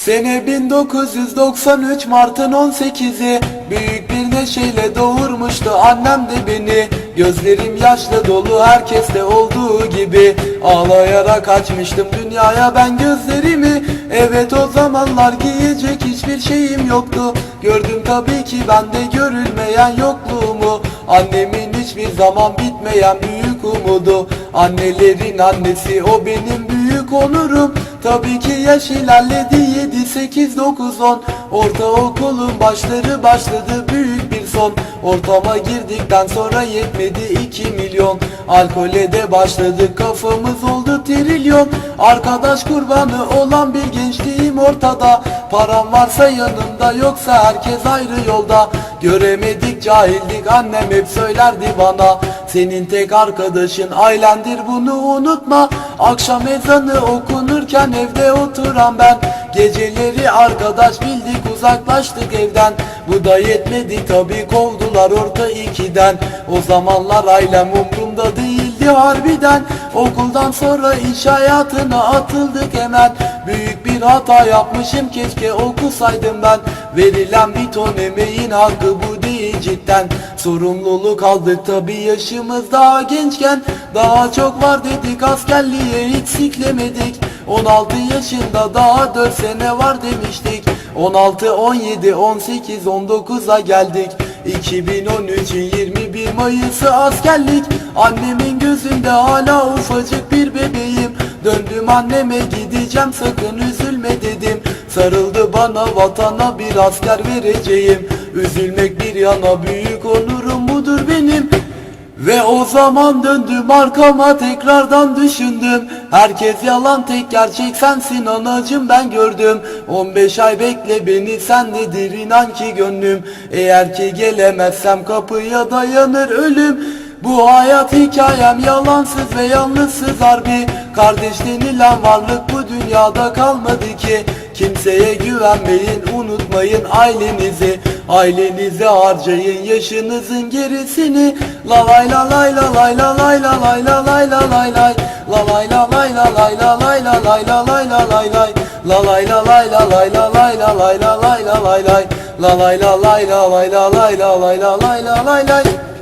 Sene 1993 Mart'ın 18'i Büyük bir neşeyle doğurmuştu annem de beni. Gözlerim yaşla dolu herkeste olduğu gibi. Ağlayarak açmıştım dünyaya ben gözlerimi. Evet o zamanlar giyecek hiçbir şeyim yoktu. Gördüm tabii ki bende görülmeyen yokluğumu. Annemin hiçbir zaman bitmeyen büyük umudu. Annelerin annesi o benim büyük onurum Tabii ki yaş ilerledi 7, 8, 9, 10 Ortaokulun başları başladı büyük bir son. Ortama girdikten sonra yetmedi 2 milyon. Alkole de başladık kafamız oldu trilyon. Arkadaş kurbanı olan bir gençliğim ortada. Param varsa yanımda yoksa herkes ayrı yolda. Göremedik cahildik annem hep söylerdi bana Senin tek arkadaşın ailendir bunu unutma. Akşam ezanı okunurken evde oturan ben. Geceleri arkadaş bildik uzaklaştık evden. Bu da yetmedi tabi kovdular orta ikiden. O zamanlar ailem umrumda değildi harbiden. Okuldan sonra iş hayatına atıldık hemen. Büyük bir hata yapmışım keşke okusaydım ben. Verilen bir ton emeğin hakkı bu değil cidden Sorumluluk aldık tabi yaşımız daha gençken. Daha çok var dedik askerliğe hiç siklemedik 16 yaşında daha 4 sene var demiştik. 16, 17, 18, 19'a geldik. 2013'ün 21 Mayıs'ı askerlik. Annemin gözünde hala ufacık bir bebeğim Döndüm anneme gideceğim sakın üzülme dedim. Sarıldı bana vatana bir asker vereceğim. Üzülmek bir yana büyük onurum budur benim? Ve o zaman döndüm arkama tekrardan düşündüm. Herkes yalan tek gerçek sensin anacım ben gördüm. 15 ay bekle beni sendedir inan ki gönlüm? Eğer ki gelemezsem kapıya dayanır ölüm bu hayat hikayem yalansız ve yalnızsız harbi Kardeş denilen varlık bu dünyada kalmadı ki Kimseye güvenmeyin unutmayın ailenizi Ailenize harcayın yaşınızın gerisini La lay la lay la lay la lay la lay la lay la lay lay La lay la lay la lay la lay la lay la lay la lay lay La lay la lay la lay la lay la lay la lay la lay lay La lay la lay la lay la lay la lay la lay la lay